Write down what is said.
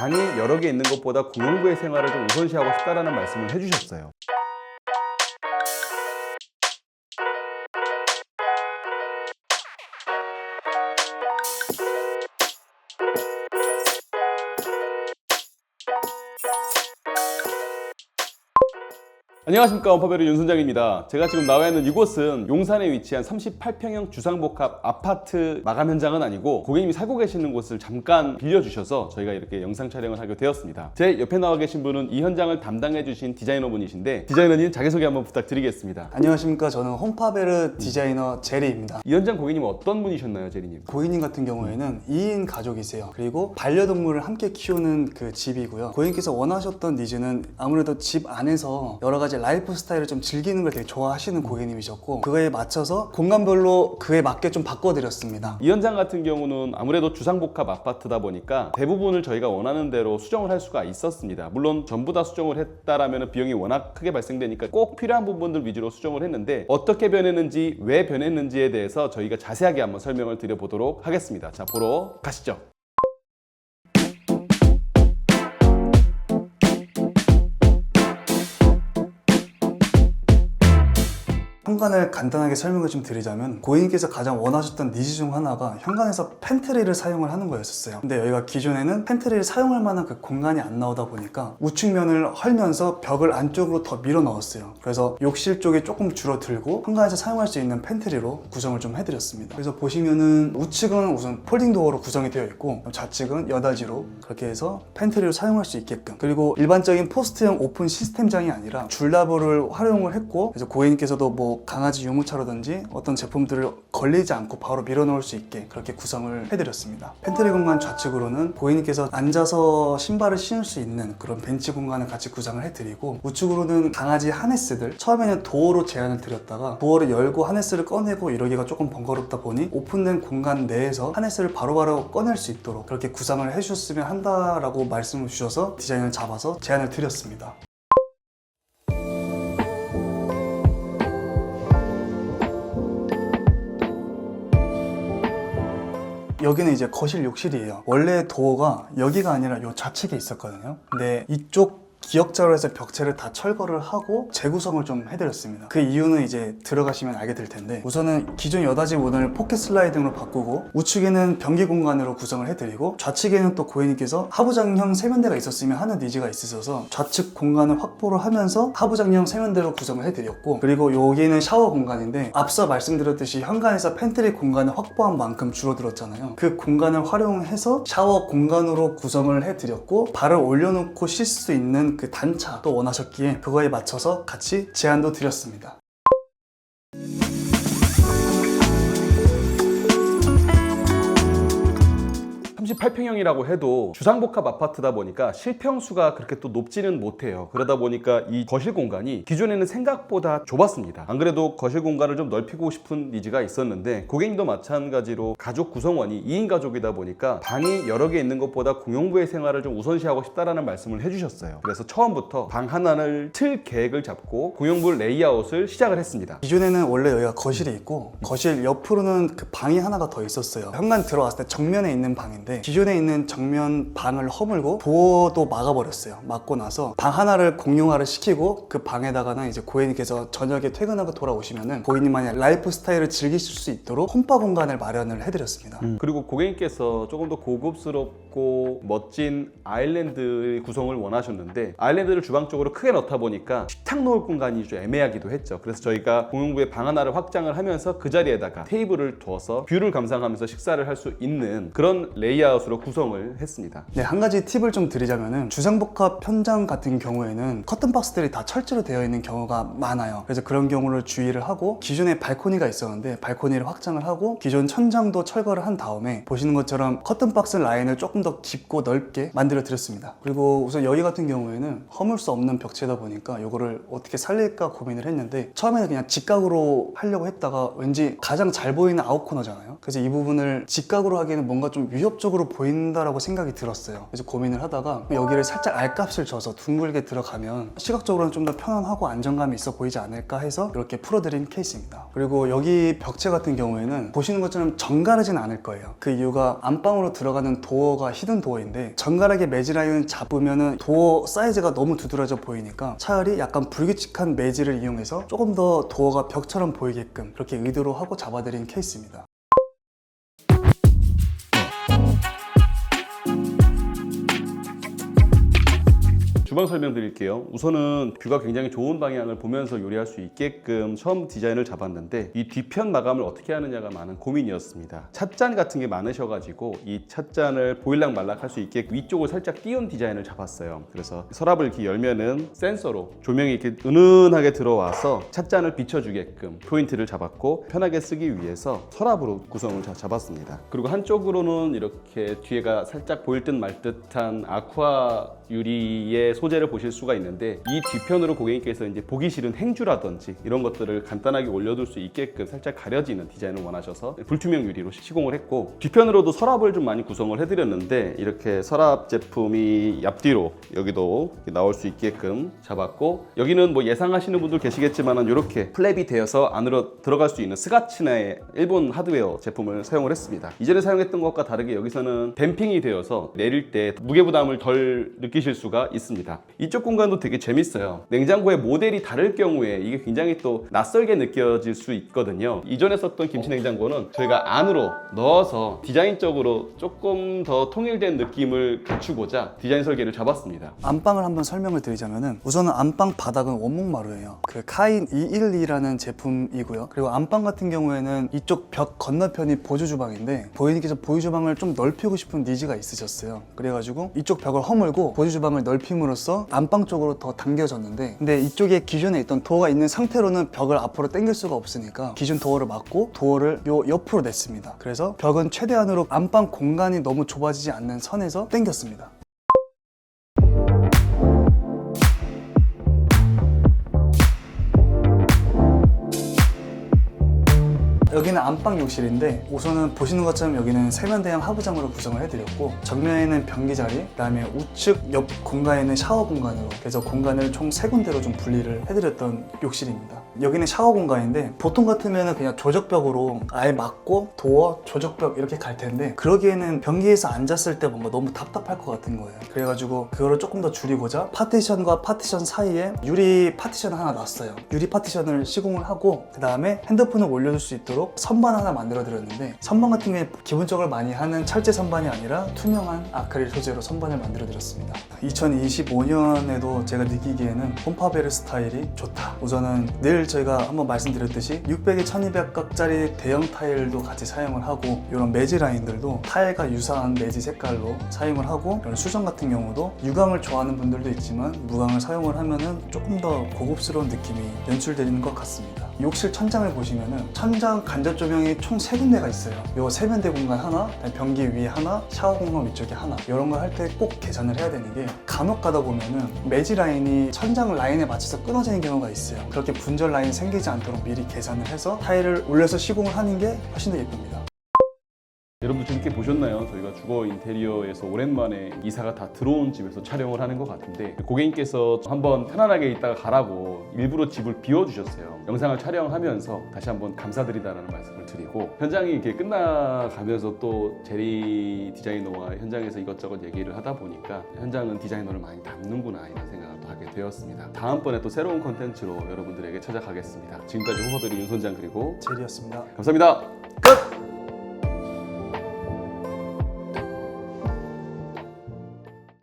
방이 여러 개 있는 것보다 공용부의 생활을 좀 우선시하고 싶다라는 말씀을 해주셨어요. 안녕하십니까 원파베르 윤선장입니다. 제가 지금 나와 있는 이곳은 용산에 위치한 38평형 주상복합 아파트 마감 현장은 아니고 고객님이 살고 계시는 곳을 잠깐 빌려주셔서 저희가 이렇게 영상 촬영을 하게 되었습니다. 제 옆에 나와 계신 분은 이 현장을 담당해 주신 디자이너 분이신데 디자이너님 자기소개 한번 부탁드리겠습니다. 안녕하십니까 저는 홈파베르 디자이너 제리입니다 이 현장 고객님은 어떤 분이셨나요, 제리님? 고객님 같은 경우에는 2인 가족이세요 그리고 반려동물을 함께 키우는 그 집이고요 고객님께서 원하셨던 니즈는 아무래도 집 안에서 여러 가지 라이프 스타일을 좀 즐기는 걸 되게 좋아하시는 고객님이셨고 그거에 맞춰서 공간별로 그에 맞게 좀 바꿔드렸습니다 이 현장 같은 경우는 아무래도 주상복합 아파트다 보니까 대부분을 저희가 원하는 대로 수정을 할 수가 있었습니다. 물론 전부 다 수정을 했다라면 비용이 워낙 크게 발생되니까 꼭 필요한 부분들 위주로 수정을 했는데 어떻게 변했는지 왜 변했는지에 대해서 저희가 자세하게 한번 설명을 드려보도록 하겠습니다. 자 보러 가시죠. 현관을 간단하게 설명을 좀 드리자면 고객님께서 가장 원하셨던 니즈 중 하나가 현관에서 팬트리를 사용을 하는 거였었어요. 근데 여기가 기존에는 팬트리를 사용할 만한 그 공간이 안 나오다 보니까 우측면을 헐면서 벽을 안쪽으로 더 밀어 넣었어요. 그래서 욕실 쪽이 조금 줄어들고 현관에서 사용할 수 있는 팬트리로 구성을 좀 해드렸습니다. 그래서 보시면은 우측은 우선 폴딩 도어로 구성이 되어 있고 좌측은 여닫이로 그렇게 해서 팬트리로 사용할 수 있게끔. 그리고 일반적인 포스트형 오픈 시스템장이 아니라 줄라브를 활용을 했고 그래서 고객님께서도 뭐 강아지 유모차라든지 어떤 제품들을 걸리지 않고 바로 밀어넣을 수 있게 그렇게 구성을 해드렸습니다. 팬트리 공간 좌측으로는 고객님께서 앉아서 신발을 신을 수 있는 그런 벤치 공간을 같이 구성을 해드리고 우측으로는 강아지 하네스들 처음에는 도어로 제안을 드렸다가 도어를 열고 하네스를 꺼내고 이러기가 조금 번거롭다 보니 오픈된 공간 내에서 하네스를 바로바로 꺼낼 수 있도록 그렇게 구성을 해주셨으면 한다라고 말씀을 주셔서 디자인을 잡아서 제안을 드렸습니다. 여기는 이제 거실 욕실이에요. 원래 도어가 여기가 아니라 요 좌측에 있었거든요. 근데 이쪽 기역자로 해서 벽체를 다 철거를 하고 재구성을 좀 해드렸습니다. 그 이유는 이제 들어가시면 알게 될 텐데 우선은 기존 여닫이 문을 포켓 슬라이딩으로 바꾸고 우측에는 변기 공간으로 구성을 해드리고 좌측에는 또 고객님께서 하부장형 세면대가 있었으면 하는 니즈가 있으셔서 좌측 공간을 확보를 하면서 하부장형 세면대로 구성을 해드렸고 그리고 여기는 샤워 공간인데 앞서 말씀드렸듯이 현관에서 팬트리 공간을 확보한 만큼 줄어들었잖아요. 그 공간을 활용해서 샤워 공간으로 구성을 해드렸고 발을 올려놓고 쉴 수 있는 그 단차도 원하셨기에 그거에 맞춰서 같이 제안도 드렸습니다. 38평형이라고 해도 주상복합 아파트다 보니까 실평수가 그렇게 또 높지는 못해요. 그러다 보니까 이 거실 공간이 기존에는 생각보다 좁았습니다. 안 그래도 거실 공간을 좀 넓히고 싶은 니즈가 있었는데 고객님도 마찬가지로 가족 구성원이 2인 가족이다 보니까 방이 여러 개 있는 것보다 공용부의 생활을 좀 우선시하고 싶다라는 말씀을 해주셨어요. 그래서 처음부터 방 하나를 틀 계획을 잡고 공용부 레이아웃을 시작을 했습니다. 기존에는 원래 여기가 거실이 있고 거실 옆으로는 그 방이 하나가 더 있었어요. 현관 들어왔을 때 정면에 있는 방인데 기존에 있는 정면 방을 허물고 도어도 막아버렸어요. 막고 나서 방 하나를 공용화를 시키고 그 방에다가는 이제 고객님께서 저녁에 퇴근하고 돌아오시면은 고객님만의 라이프 스타일을 즐기실 수 있도록 홈바 공간을 마련을 해드렸습니다. 그리고 고객님께서 조금 더 고급스럽고 멋진 아일랜드 구성을 원하셨는데 아일랜드를 주방 쪽으로 크게 넣다 보니까 식탁 놓을 공간이 좀 애매하기도 했죠. 그래서 저희가 공용부의 방 하나를 확장을 하면서 그 자리에다가 테이블을 두어서 뷰를 감상하면서 식사를 할 수 있는 그런 레이아웃으로 구성을 했습니다. 네, 한 가지 팁을 좀 드리자면은 주상복합 현장 같은 경우에는 커튼 박스들이 다 철제로 되어 있는 경우가 많아요. 그래서 그런 경우를 주의를 하고 기존에 발코니가 있었는데 발코니를 확장을 하고 기존 천장도 철거를 한 다음에 보시는 것처럼 커튼 박스 라인을 조금 더 깊고 넓게 만들어 드렸습니다. 그리고 우선 여기 같은 경우에는 허물 수 없는 벽체다 보니까 이거를 어떻게 살릴까 고민을 했는데 처음에는 그냥 직각으로 하려고 했다가 왠지 가장 잘 보이는 아웃 코너잖아요. 그래서 이 부분을 직각으로 하기에는 뭔가 좀 위협적 으로 보인다라고 생각이 들었어요. 그래서 고민을 하다가 여기를 살짝 알값을 줘서 둥글게 들어가면 시각적으로는 좀 더 편안하고 안정감이 있어 보이지 않을까 해서 이렇게 풀어드린 케이스입니다. 그리고 여기 벽체 같은 경우에는 보시는 것처럼 정가르진 않을 거예요. 그 이유가 안방으로 들어가는 도어가 히든 도어인데 정갈하게 매지 라인을 잡으면은 도어 사이즈가 너무 두드러져 보이니까 차라리 약간 불규칙한 매지를 이용해서 조금 더 도어가 벽처럼 보이게끔 그렇게 의도로 하고 잡아드린 케이스입니다. 주방 설명 드릴게요. 우선은 뷰가 굉장히 좋은 방향을 보면서 요리할 수 있게끔 처음 디자인을 잡았는데 이 뒤편 마감을 어떻게 하느냐가 많은 고민이었습니다. 찻잔 같은 게 많으셔가지고 이 찻잔을 보일락 말락 할 수 있게 위쪽을 살짝 띄운 디자인을 잡았어요. 그래서 서랍을 이렇게 열면은 센서로 조명이 이렇게 은은하게 들어와서 찻잔을 비춰주게끔 포인트를 잡았고 편하게 쓰기 위해서 서랍으로 구성을 자- 잡았습니다. 그리고 한쪽으로는 이렇게 뒤에가 살짝 보일 듯 말 듯한 아쿠아 유리의 소재를 보실 수가 있는데 이 뒤편으로 고객님께서 이제 보기 싫은 행주라든지 이런 것들을 간단하게 올려둘 수 있게끔 살짝 가려지는 디자인을 원하셔서 불투명 유리로 시공을 했고 뒤편으로도 서랍을 좀 많이 구성을 해드렸는데 이렇게 서랍 제품이 앞뒤로 여기도 나올 수 있게끔 잡았고 여기는 뭐 예상하시는 분들 계시겠지만은 이렇게 플랩이 되어서 안으로 들어갈 수 있는 스가치나의 일본 하드웨어 제품을 사용을 했습니다. 이전에 사용했던 것과 다르게 여기서는 댐핑이 되어서 내릴 때 무게 부담을 덜 느끼실 수가 있습니다. 이쪽 공간도 되게 재밌어요. 냉장고의 모델이 다를 경우에 이게 굉장히 또 낯설게 느껴질 수 있거든요. 이전에 썼던 김치 냉장고는 저희가 안으로 넣어서 디자인적으로 조금 더 통일된 느낌을 갖추고자 디자인 설계를 잡았습니다. 안방을 한번 설명을 드리자면은 우선은 안방 바닥은 원목 마루예요. 그 카인 212라는 제품이고요. 그리고 안방 같은 경우에는 이쪽 벽 건너편이 보조 주방인데 고객님께서 보조 주방을 좀 넓히고 싶은 니즈가 있으셨어요. 그래가지고 이쪽 벽을 허물고 보조 주방을 넓힘으로써 안방 쪽으로 더 당겨졌는데 근데 이쪽에 기존에 있던 도어가 있는 상태로는 벽을 앞으로 당길 수가 없으니까 기존 도어를 막고 도어를 요 옆으로 냈습니다. 그래서 벽은 최대한으로 안방 공간이 너무 좁아지지 않는 선에서 당겼습니다. 여기는 안방 욕실인데 우선은 보시는 것처럼 여기는 세면대형 하부장으로 구성을 해드렸고 정면에는 변기 자리 그다음에 우측 옆 공간에는 샤워 공간으로 그래서 공간을 총 세 군데로 좀 분리를 해드렸던 욕실입니다. 여기는 샤워 공간인데 보통 같으면 그냥 조적벽으로 아예 막고 도어 조적벽 이렇게 갈 텐데 그러기에는 변기에서 앉았을 때 뭔가 너무 답답할 것 같은 거예요. 그래가지고 그거를 조금 더 줄이고자 파티션과 파티션 사이에 유리 파티션을 하나 놨어요. 유리 파티션을 시공을 하고 그 다음에 핸드폰을 올려줄 수 있도록 선반 하나 만들어 드렸는데 선반 같은 경우에 기본적으로 많이 하는 철제 선반이 아니라 투명한 아크릴 소재로 선반을 만들어 드렸습니다 2025년에도 제가 느끼기에는 홈파베르 스타일이 좋다 우선은 늘 저희가 한번 말씀드렸듯이 600에 1200각짜리 대형 타일도 같이 사용을 하고 이런 매지 라인들도 타일과 유사한 매지 색깔로 사용을 하고 이런 수정 같은 경우도 유광을 좋아하는 분들도 있지만 무광을 사용을 하면은 조금 더 고급스러운 느낌이 연출되는 것 같습니다. 욕실 천장을 보시면은 천장 간접 조명이 총 세 군데가 있어요. 요 세면대 공간 하나, 변기 위에 하나, 샤워 공간 위쪽에 하나. 이런 걸 할 때 꼭 계산을 해야 되는 게 간혹 가다 보면은 매지 라인이 천장 라인에 맞춰서 끊어지는 경우가 있어요. 그렇게 분절 라인 생기지 않도록 미리 계산을 해서 타일을 올려서 시공을 하는 게 훨씬 더 예쁩니다. 여러분 재밌게 보셨나요? 저희가 주거 인테리어에서 오랜만에 이사가 다 들어온 집에서 촬영을 하는 것 같은데 고객님께서 한번 편안하게 있다가 가라고 일부러 집을 비워주셨어요. 영상을 촬영하면서 다시 한번 감사드리다라는 말씀을 드리고 현장이 이렇게 끝나가면서 또 제리 디자이너와 현장에서 이것저것 얘기를 하다 보니까 현장은 디자이너를 많이 닮는구나 이런 생각을 또 하게 되었습니다. 다음번에 또 새로운 컨텐츠로 여러분들에게 찾아가겠습니다. 지금까지 호허들이 윤선장 그리고 제리였습니다. 감사합니다. 끝!